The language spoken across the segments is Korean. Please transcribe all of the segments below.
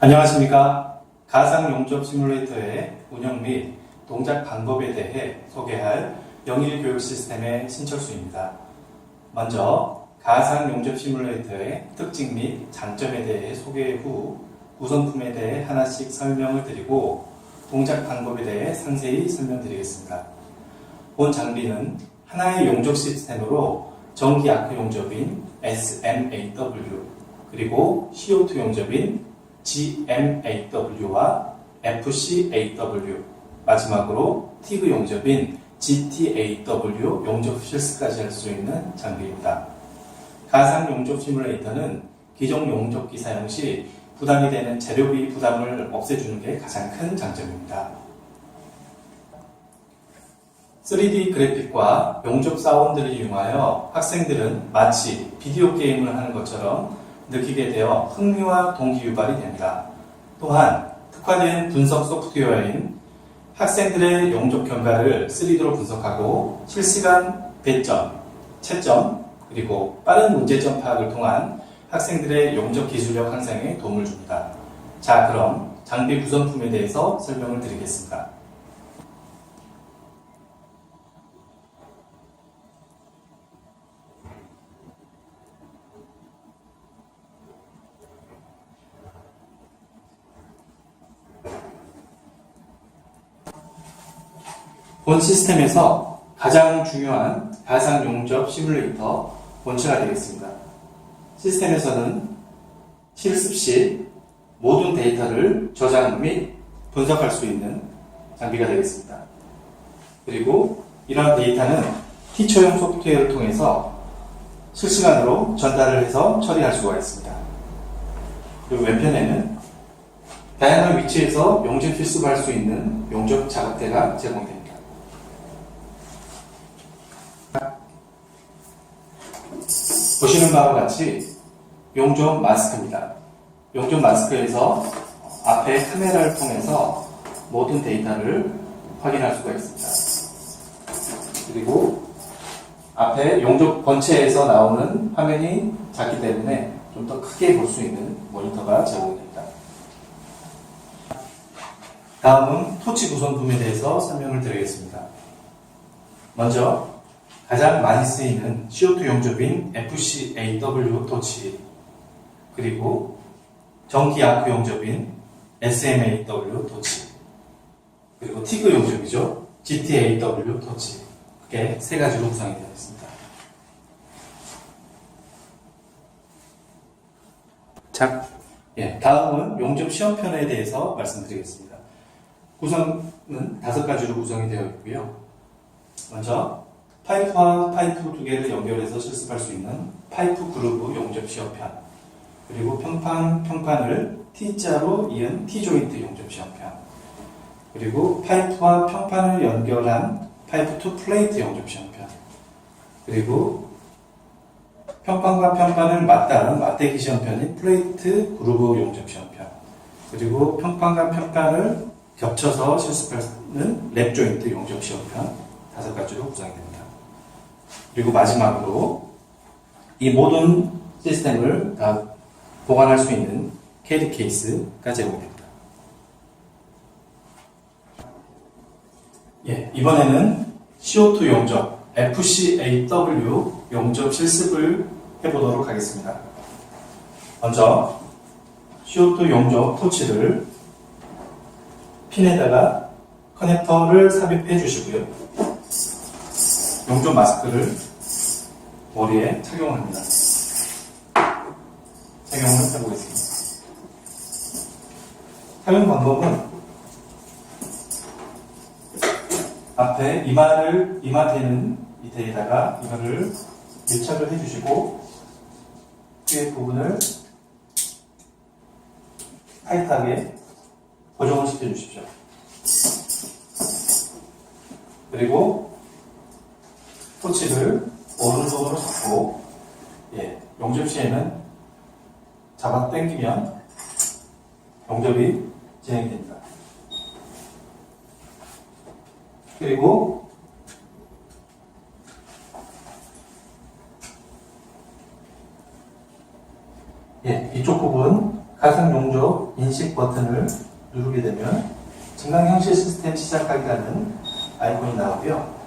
안녕하십니까. 가상 용접 시뮬레이터의 운영 및 동작 방법에 대해 소개할 영일 교육 시스템의 신철수입니다. 먼저 가상 용접 시뮬레이터의 특징 및 장점에 대해 소개 후 구성품에 대해 하나씩 설명을 드리고 동작 방법에 대해 상세히 설명드리겠습니다. 본 장비는 하나의 용접 시스템으로 전기 아크 용접인 SMAW 그리고 CO2 용접인 GMAW와 FCAW 마지막으로 TIG 용접인 GTAW 용접 실습까지 할 수 있는 장비입니다. 가상 용접 시뮬레이터는 기존 용접기 사용 시 부담이 되는 재료비 부담을 없애주는 게 가장 큰 장점입니다. 3D 그래픽과 용접 사원들을 이용하여 학생들은 마치 비디오 게임을 하는 것처럼 느끼게 되어 흥미와 동기 유발이 됩니다. 또한 특화된 분석 소프트웨어인 학생들의 용접 결과를 3D로 분석하고 실시간 배점, 채점, 그리고 빠른 문제점 파악을 통한 학생들의 용접 기술력 향상에 도움을 줍니다. 자, 그럼 장비 구성품에 대해서 설명을 드리겠습니다. 본 시스템에서 가장 중요한 가상 용접 시뮬레이터 본체가 되겠습니다. 시스템에서는 실습 시 모든 데이터를 저장 및 분석할 수 있는 장비가 되겠습니다. 그리고 이러한 데이터는 티처용 소프트웨어를 통해서 실시간으로 전달을 해서 처리할 수가 있습니다. 그리고 왼편에는 다양한 위치에서 용접 실습할 수 있는 용접 작업대가 제공됩니다. 보시는 바와 같이 용접 마스크입니다. 용접 마스크에서 앞에 카메라를 통해서 모든 데이터를 확인할 수가 있습니다. 그리고 앞에 용접 본체에서 나오는 화면이 작기 때문에 좀 더 크게 볼 수 있는 모니터가 제공됩니다. 다음은 토치 구성품에 대해서 설명을 드리겠습니다. 먼저 가장 많이 쓰이는 CO2 용접인 FCAW 토치 그리고 전기 아크 용접인 SMAW 토치 그리고 TIG 용접이죠 GTAW 토치 이렇게 세 가지로 구성이 되어 있습니다. 자, 예, 다음은 용접 시험편에 대해서 말씀드리겠습니다. 구성은 다섯 가지로 구성이 되어 있고요. 먼저 파이프와 파이프 두 개를 연결해서 실습할 수 있는 파이프 그루브 용접 시험편. 그리고 평판, 평판을 T자로 이은 T조인트 용접 시험편. 그리고 파이프와 평판을 연결한 파이프 투 플레이트 용접 시험편. 그리고 평판과 평판을 맞닿은 맞대기 시험편인 플레이트 그루브 용접 시험편. 그리고 평판과 평판을 겹쳐서 실습하는 랩 조인트 용접 시험편. 다섯 가지로 구성이 됩니다. 그리고 마지막으로 이 모든 시스템을 다 보관할 수 있는 캐리 케이스가 제공됩니다. 예, 이번에는 CO2 용접 FCAW 용접 실습을 해보도록 하겠습니다. 먼저 CO2 용접 토치를 핀에다가 커넥터를 삽입해 주시고요. 용접 마스크를 머리에 착용합니다. 착용을 해보겠습니다. 착용 방법은 앞에 이마를 이마 대는 밑에다가 이거를 밀착을 해주시고 뒤에 부분을 타이트하게 고정을 시켜주십시오. 그리고 토치를 오른손으로 잡고 예, 용접 시에는 잡아 당기면 용접이 진행됩니다. 그리고 예, 이쪽 부분 가상 용접 인식 버튼을 누르게 되면 증강현실 시스템 시작하기라는 아이콘이 나오고요.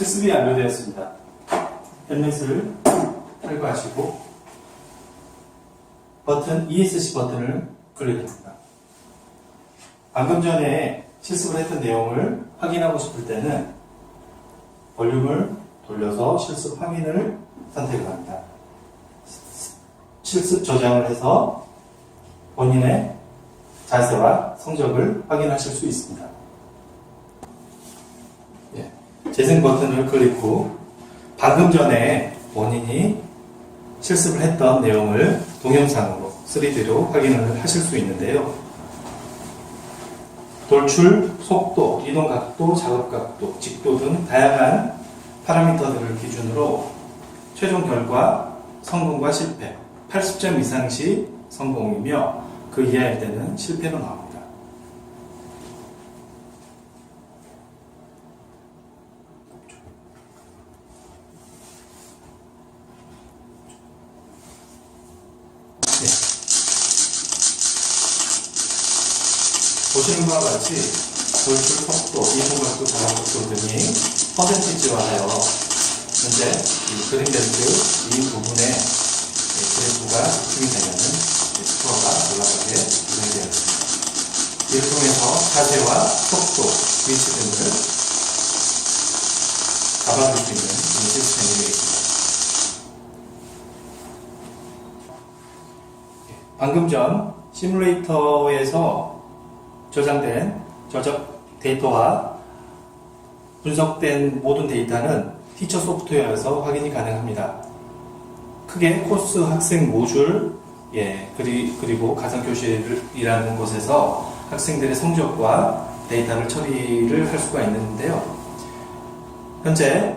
실습이 완료되었습니다. 헬멧을 탈거하시고 버튼 ESC 버튼을 클릭합니다. 방금 전에 실습을 했던 내용을 확인하고 싶을 때는 볼륨을 돌려서 실습 확인을 선택을 합니다. 실습 저장을 해서 본인의 자세와 성적을 확인하실 수 있습니다. 예, 재생 버튼을 클릭 후 방금 전에 본인이 실습을 했던 내용을 동영상으로 3D로 확인을 하실 수 있는데요. 돌출, 속도, 이동 각도, 작업 각도, 직도 등 다양한 파라미터들을 기준으로 최종 결과 성공과 실패, 80점 이상 시 성공이며 그 이하일 때는 실패로 나옵니다. 보시는 바와 같이 돌출 속도, 이동각도, 작업속도 등이 퍼센티지화하여 현재 이 그린벨트 이 부분에 이 그래프가 이 스코어가 올라가게 구성되어 있습니다. 이를 통해서 자세와 속도, 위치 등을 잡아줄 수 있는 이 시스템이 되겠습니다. 방금 전 시뮬레이터에서 저장된 저적 데이터와 분석된 모든 데이터는 티처 소프트웨어에서 확인이 가능합니다. 크게 코스 학생 모듈, 예, 그리, 그리고 가상교실이라는 곳에서 학생들의 성적과 데이터를 처리를 할 수가 있는데요. 현재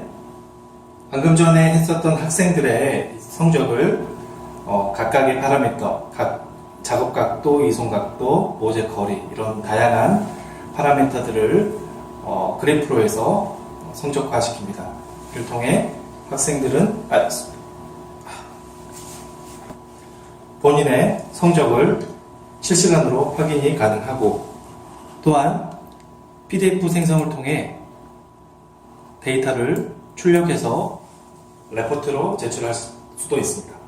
방금 전에 했었던 학생들의 성적을 어, 각각의 파라미터, 각 작업 각도, 이송 각도, 모재 거리 이런 다양한 파라미터들을 어, 그래프로 해서 성적화시킵니다. 이를 통해 학생들은 아, 본인의 성적을 실시간으로 확인이 가능하고 또한 PDF 생성을 통해 데이터를 출력해서 레포트로 제출할 수도 있습니다.